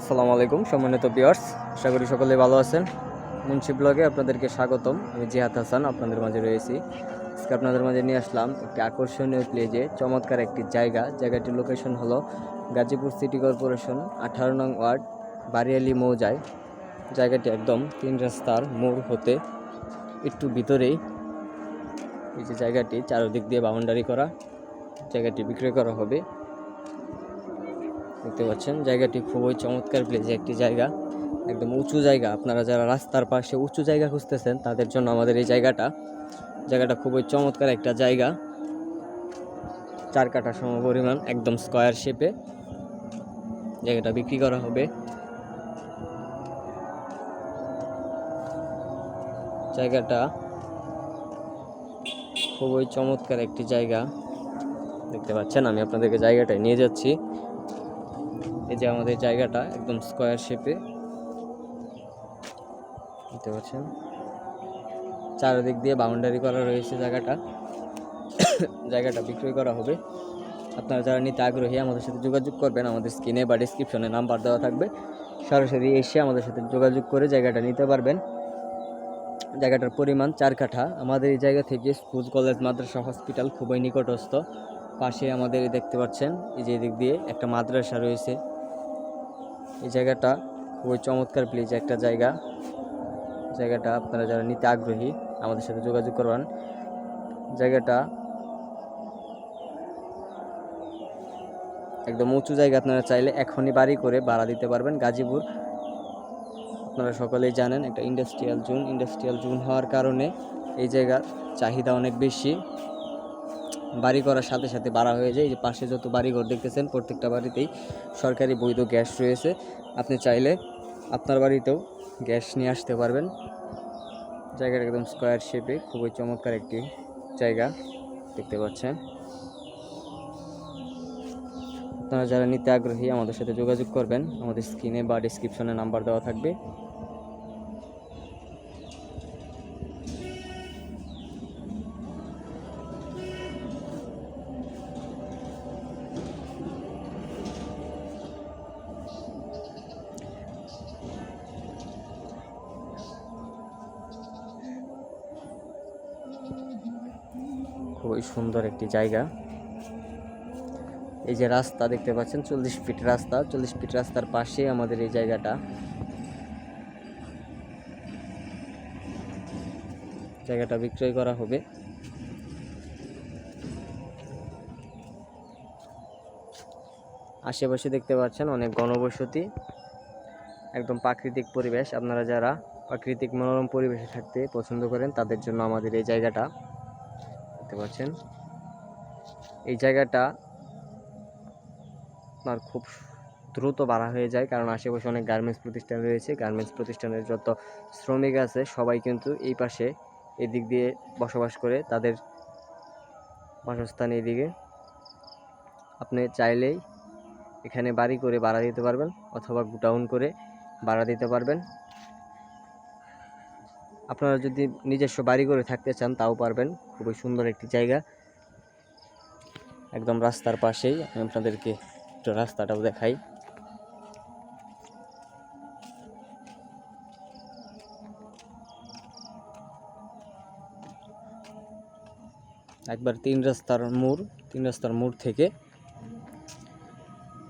আসসালামু আলাইকুম, সম্মানিত বিয়ার্স আশা করি সকলে ভালো আছেন। মুন্সি ব্লগে আপনাদেরকে স্বাগতম। আমি জিহাদ হাসান, আপনাদের মাঝে রয়েছি। আজকে আপনাদের মাঝে নিয়ে আসলাম একটি আকর্ষণীয় প্লেজে চমৎকার একটি জায়গা। জায়গাটির লোকেশন হলো গাজীপুর সিটি কর্পোরেশন আঠারো নং ওয়ার্ড বারিয়ালি মৌজায়। জায়গাটি একদম তিন রাস্তার মোড় হতে একটু ভিতরেই। এই যে জায়গাটি, চারদিক দিয়ে বাউন্ডারি করা। জায়গাটি বিক্রয় করা হবে। দেখতে পাচ্ছেন। জায়গাটি খুবই চমৎকার প্লেস একটি জায়গা। একদম উঁচু জায়গা। আপনারা যারা রাস্তার পাশে উঁচু জায়গা খুঁজতেছেন, তাদের জন্য আমাদের এই জায়গাটা জায়গাটা খুবই চমৎকার একটা জায়গা। চার কাঠা সম পরিমাণ একদম স্কোয়ার শেপে জায়গাটা বিক্রি করা হবে। জায়গাটা খুবই চমৎকার একটি জায়গা। দেখতে পাচ্ছেন, আমি আপনাদেরকে জায়গাটায় নিয়ে যাচ্ছি। এই যে আমাদের জায়গাটা একদম স্কোয়ার শেপে দেখতে পাচ্ছেন? চারিদিক দিয়ে বাউন্ডারি করা রয়েছে জায়গাটা। জায়গাটা বিক্রয় করা হবে। আপনারা যারা নিতে আগ্রহী আমাদের সাথে যোগাযোগ করবেন, আমাদের স্ক্রিনে বা ডিসক্রিপশনে নাম্বার দেওয়া থাকবে। সরাসরি এসে আমাদের সাথে যোগাযোগ করে জায়গাটা নিতে পারবেন। জায়গাটার পরিমাণ চার কাঠা। আমাদের এই জায়গা থেকে স্কুল, কলেজ, মাদ্রাসা হসপিটাল খুবই নিকটস্থ। পাশে আমাদের দেখতে পাচ্ছেন, এই যে দিক দিয়ে একটা মাদ্রাসা রয়েছে। এই জায়গাটা খুবই চমৎকার প্লেস একটা জায়গা। জায়গাটা আপনারা যারা নিতে আগ্রহী, আমাদের সাথে যোগাযোগ করবেন। জায়গাটা একদম উঁচু জায়গা, আপনারা চাইলে এখনই বাড়ি করে ভাড়া দিতে পারবেন। গাজীপুর, আপনারা সকলেই জানেন, একটা ইন্ডাস্ট্রিয়াল জোন ইন্ডাস্ট্রিয়াল জোন হওয়ার কারণে এই জায়গার চাহিদা অনেক বেশি। বাড়ি করার সাথে সাথে বাড়া হয়ে যায়। এই যে পাশে যত বাড়িঘর দেখতেছেন, প্রত্যেকটা বাড়িতেই সরকারি বৈধ গ্যাস রয়েছে। আপনি চাইলে আপনার বাড়িতেও গ্যাস নিয়ে আসতে পারবেন। জায়গাটা একদম স্কোয়ার শেপে খুবই চমৎকার একটি জায়গা দেখতে পাচ্ছেন। আপনারা যারা নিতে আগ্রহী, আমাদের সাথে যোগাযোগ করবেন। আমাদের স্ক্রিনে বা ডিসক্রিপশনে নাম্বার দেওয়া থাকবে। খুবই সুন্দর একটি জায়গা। এই যে রাস্তা দেখতে পাচ্ছেন, চল্লিশ ফিট রাস্তা। চল্লিশ ফিট রাস্তার পাশে আমাদের এই জায়গাটা। জায়গাটা বিক্রয় করা হবে। আশেপাশে দেখতে পাচ্ছেন, অনেক গণবসতি একদম প্রাকৃতিক পরিবেশ। আপনারা যারা প্রাকৃতিক মনোরম পরিবেশে থাকতে পছন্দ করেন, তাদের জন্য আমাদের এই জায়গাটা। দেখতে পাচ্ছেন। এই জায়গাটা আপনার খুব দ্রুত বাড়া হয়ে যায়, কারণ আশেপাশে অনেক গার্মেন্টস প্রতিষ্ঠান রয়েছে। গার্মেন্টস প্রতিষ্ঠানের যত শ্রমিক আছে, সবাই কিন্তু এই পাশে এই দিক দিয়ে বসবাস করে। তাদের বাসস্থান এইদিকে আপনি চাইলেই এখানে বাড়ি করে ভাড়া দিতে পারবেন, অথবা গুটাউন করে ভাড়া দিতে পারবেন। আপনারা যদি নিজস্ব বাড়ি করে থাকতে চান, তাও পারবেন। খুবই সুন্দর একটি জায়গা। একদম রাস্তার পাশেই আমি আপনাদেরকে একটু রাস্তাটাও দেখাই। একবার তিন রাস্তার মোড়, তিন রাস্তার মোড় থেকে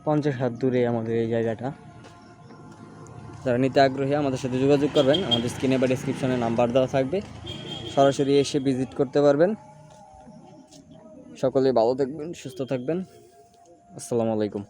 পঞ্চাশ হাত দূরে আমাদের এই জায়গাটা। যারা নিতে আগ্রহী, আমাদের সাথে যোগাযোগ করবেন। আমাদের স্ক্রিনে বা ডিসক্রিপশনে নাম্বার দেওয়া থাকবে। সরাসরি এসে ভিজিট করতে পারবেন। সকলে ভালো থাকবেন, সুস্থ থাকবেন। আসসালামু আলাইকুম।